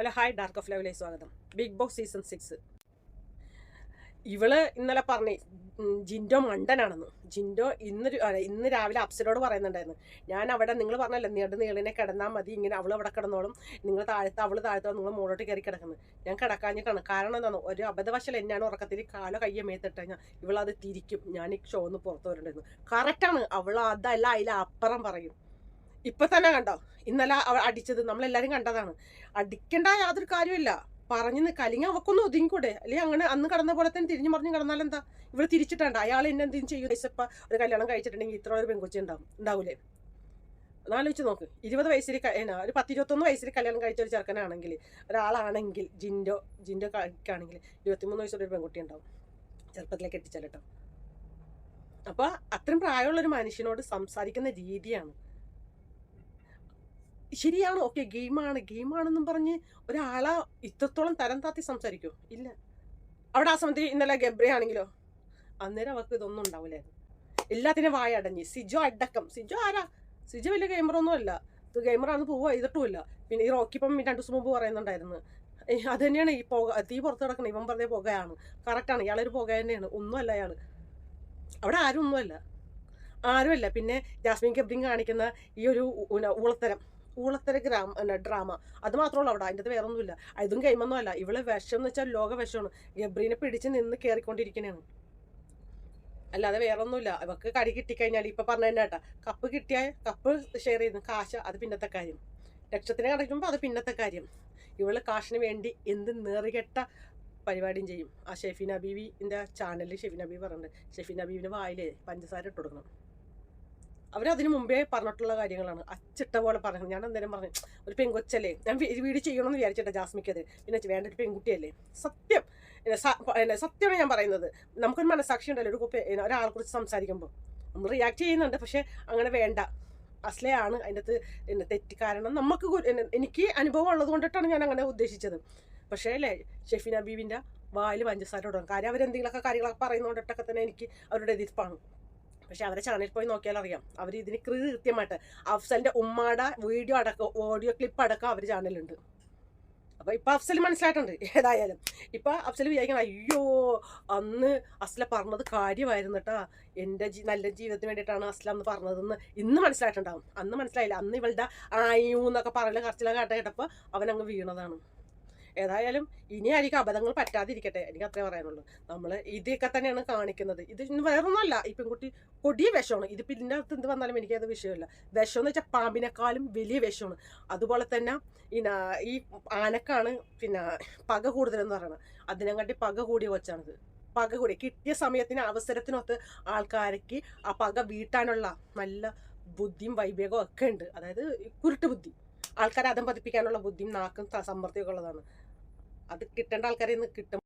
Hello hi dark of ലൈവിലേക്ക് സ്വാഗതം. Big boss season six ഇവൾ ഇന്നലെ പറഞ്ഞു ജിൻഡോ മണ്ടനാണെന്ന്. ജിൻഡോ ഇന്ന് ഇന്ന് രാവിലെ അപ്സരോട് പറയുന്നുണ്ടായിരുന്നു. ഞാൻ അവിടെ നിങ്ങൾ പറഞ്ഞല്ലോ നീണ്ട നീളിനെ കിടന്നാൽ മതി ഇങ്ങനെ അവൾ അവിടെ കിടന്നോളും. നിങ്ങൾ താഴത്ത് അവൾ താഴത്തോ നിങ്ങൾ മുകളോട്ട് കയറി കിടക്കുന്നത് ഞാൻ കിടക്കാഞ്ഞിട്ടാണ്. കാരണം എന്താണ്? ഒരു അബദ്ധവശൽ എന്നാണ് ഉറക്കത്തിൽ കാലോ കയ്യെ മേത്തിട്ട് ഇവളത് തിരിക്കും. ഞാൻ ഈ ഷോന്ന് പുറത്തു വരണ്ടായിരുന്നു കറക്റ്റാണ് അവൾ അതല്ല അതിലപ്പുറം പറയും. ഇപ്പൊ തന്നെ കണ്ടോ? ഇന്നലെ അടിച്ചത് നമ്മളെല്ലാരും കണ്ടതാണ്. അടിക്കേണ്ട യാതൊരു കാര്യമില്ല പറഞ്ഞു നിൽക്കുക അല്ലെങ്കിൽ അവക്കൊന്നും ഒതുങ്ങിക്കൂടെ? അല്ലെങ്കിൽ അങ്ങനെ അന്ന് കടന്ന പോലെ തന്നെ തിരിഞ്ഞു പറഞ്ഞു കടന്നാൽ എന്താ? ഇവിടെ തിരിച്ചിട്ടുണ്ട്. അയാൾ എന്നെ എന്തെങ്കിലും ചെയ്യും? ഇസപ്പ ഒരു കല്യാണം കഴിച്ചിട്ടുണ്ടെങ്കിൽ ഇത്ര ഒരു പെൺകുച്ചി ഉണ്ടാവും. ഉണ്ടാവൂലേ? എന്നാലോചിച്ച് നോക്ക്. ഇരുപത് വയസ്സിൽ ഒരു പത്ത് ഇരുപത്തൊന്ന് വയസ്സിൽ കല്യാണം കഴിച്ച ഒരു ചെറുക്കനാണെങ്കിൽ ഒരാളാണെങ്കിൽ ജിൻഡോ ജിൻഡോ കളിക്കാണെങ്കിൽ ഇരുപത്തിമൂന്ന് വയസ്സുള്ള ഒരു പെൺകുട്ടി ഉണ്ടാവും. ചെറുപ്പത്തിലേക്ക് എത്തിച്ചാലോ അപ്പൊ അപ്പോൾ അത്രയും പ്രായമുള്ള ഒരു മനുഷ്യനോട് സംസാരിക്കുന്ന രീതിയാണ് ശരിയാണ് ഓക്കെ ഗെയിമാണ് ഗെയിമാണെന്നും പറഞ്ഞ് ഒരാളെ ഇത്രത്തോളം തരം താത്തി സംസാരിക്കോ ഇല്ല അവിടെ ആ സമയത്ത് ഇന്നലെ ഗബ്രി ആണെങ്കിലോ അന്നേരം അവർക്ക് ഇതൊന്നും ഉണ്ടാവില്ലായിരുന്നു എല്ലാത്തിനും വായ അടഞ്ഞ് സിജോ അടക്കം സിജോ ആരാ സിജോ വലിയ ഗെയിമറൊന്നും അല്ല ഇത് പോവുക ചെയ്തിട്ടുമില്ല പിന്നെ ഈ റോക്കി ഇപ്പം രണ്ട് ദിവസം മുമ്പ് പറയുന്നുണ്ടായിരുന്നു അത് തന്നെയാണ് ഈ പുക തീ പുറത്ത് കിടക്കുന്നത് ഇവൻ പറഞ്ഞ പുകയാണ് കറക്റ്റാണ് ഇയാളൊരു പുക തന്നെയാണ് ഒന്നുമല്ല അയാൾ അവിടെ ആരും ഒന്നുമല്ല ആരുമല്ല പിന്നെ ജാസ്മിൻ കബ്രിങ് കാണിക്കുന്ന ഈ ഒരു ഊളത്തരം ഊളത്തര ഗ്രാമ അല്ല ഡ്രാമ. അത് മാത്രമല്ല അവിടെ. അതിന്റെ വേറെ ഒന്നുമില്ല ഇതും ഗെയിമൊന്നും അല്ല ഇവളെ വിഷം എന്ന് വെച്ചാൽ ലോക വിഷമാണ്. ഗബ്രീനെ പിടിച്ച് നിന്ന് കയറിക്കൊണ്ടിരിക്കണേണ് അല്ലാതെ വേറൊന്നുമില്ല. അവർക്ക് കടി കിട്ടിക്കഴിഞ്ഞാൽ ഇപ്പൊ പറഞ്ഞ തന്നെ കപ്പ് കിട്ടിയാൽ കപ്പ് ഷെയർ ചെയ്യുന്നു. കാശ് അത് പിന്നത്തെ കാര്യം. ലക്ഷത്തിന് കടക്കുമ്പോൾ അത് പിന്നത്തെ കാര്യം. ഇവൾ കാശിന് വേണ്ടി എന്ത് നേറികെട്ട പരിപാടിയും ചെയ്യും. ആ ഷെഫീന ബീവിന്റെ ചാനലിൽ ഷെഫീന ബീവി പറഞ്ഞിട്ടുണ്ട്. ഷെഫീന ബീവിന്റെ വായിലേ പഞ്ചസാര ഇട്ട് കൊടുക്കണം. അവരതിന് മുമ്പേ പറഞ്ഞിട്ടുള്ള കാര്യങ്ങളാണ്. അച്ചിട്ട പോലെ പറഞ്ഞു. ഞാൻ എന്തേലും പറഞ്ഞു ഒരു പെൺകൊച്ചല്ലേ ഞാൻ വി- വീഡിയോ ചെയ്യണമെന്ന് വിചാരിച്ചിട്ട് ജാസ്മിക്കത്. പിന്നെ വേണ്ട ഒരു പെൺകുട്ടിയല്ലേ? സത്യം. സത്യമാണ് ഞാൻ പറയുന്നത്. നമുക്കൊരു മനസാക്ഷി ഉണ്ടല്ലോ ഒരു ഒരാളെ കുറിച്ച് സംസാരിക്കുമ്പോൾ നമ്മൾ റിയാക്ട് ചെയ്യുന്നുണ്ട് പക്ഷെ അങ്ങനെ വേണ്ട. അസ്ലയാണ് അതിന്റെ അകത്ത് പിന്നെ തെറ്റ് കാരണം നമുക്ക് എനിക്ക് അനുഭവം ഉള്ളത് കൊണ്ടിട്ടാണ് ഞാൻ അങ്ങനെ ഉദ്ദേശിച്ചത്. പക്ഷേ അല്ലേ ഷെഫിന വായിൽ പഞ്ചസാര ഇടണം. കാര്യം അവരെന്തെങ്കിലുമൊക്കെ കാര്യങ്ങളൊക്കെ പറയുന്നതുകൊണ്ടിട്ടൊക്കെ തന്നെ എനിക്ക് അവരുടെ എതിർപ്പാണ് പക്ഷെ അവരെ ചാനൽ പോയി നോക്കിയാൽ അറിയാം. അവർ ഇതിന് കൃത്യമായിട്ട് അഫ്സലിന്റെ ഉമ്മാടെ വീഡിയോ അടക്കം ഓഡിയോ ക്ലിപ്പ് അടക്കം അവർ ചാനലുണ്ട് അപ്പൊ ഇപ്പൊ അഫ്സൽ മനസ്സിലായിട്ടുണ്ട് ഏതായാലും. ഇപ്പൊ അഫ്സൽ വിചാരിക്കണം അയ്യോ അന്ന് അസ്ല പറഞ്ഞത് കാര്യമായിരുന്നു കേട്ടാ എന്റെ ജീ നല്ല ജീവിതത്തിന് വേണ്ടിയിട്ടാണ് അസ്ല അന്ന് പറഞ്ഞതെന്ന് ഇന്ന് മനസ്സിലായിട്ടുണ്ടാവും. അന്ന് മനസ്സിലായില്ല. അന്ന് ഇവളുടെ ആയു എന്നൊക്കെ പറയല കറച്ചിലൊക്കെ കേട്ട കേട്ടപ്പോൾ അവൻ അങ്ങ് വീണതാണ്. ഏതായാലും ഇനി ആയിരിക്കും അബദ്ധങ്ങൾ പറ്റാതിരിക്കട്ടെ എനിക്ക് അത്രേ പറയാനുള്ളൂ. നമ്മൾ ഇതൊക്കെ തന്നെയാണ് കാണിക്കുന്നത്. ഇത് വേറൊന്നുമല്ല ഈ പെൺകുട്ടി കൊടിയ വിഷമാണ്. ഇത് പിന്നെ എന്ത് വന്നാലും എനിക്കത് വിഷയമില്ല. വിഷം എന്ന് വെച്ചാൽ പാമ്പിനെക്കാളും വലിയ വിഷമാണ്. അതുപോലെ തന്നെ ഈ ആനക്കാണ് പിന്നെ പക കൂടുതലെന്ന് പറയുന്നത് അതിനെക്കാട്ടി പക കൂടിയ കൊച്ചാണിത്. പക കൂടി കിട്ടിയ സമയത്തിന് അവസരത്തിനൊത്ത് ആൾക്കാർക്ക് ആ പക വീട്ടാനുള്ള നല്ല ബുദ്ധിയും വൈവേകവും ഒക്കെ ഉണ്ട്. അതായത് കുരുട്ട് ബുദ്ധി. ആൾക്കാരെ അതം പതിപ്പിക്കാനുള്ള ബുദ്ധിയും നാക്കും സമ്മർദ്ദമൊക്കെ ഉള്ളതാണ്. അത് കിട്ടേണ്ട ആൾക്കാരെ ഇന്ന് കിട്ടും.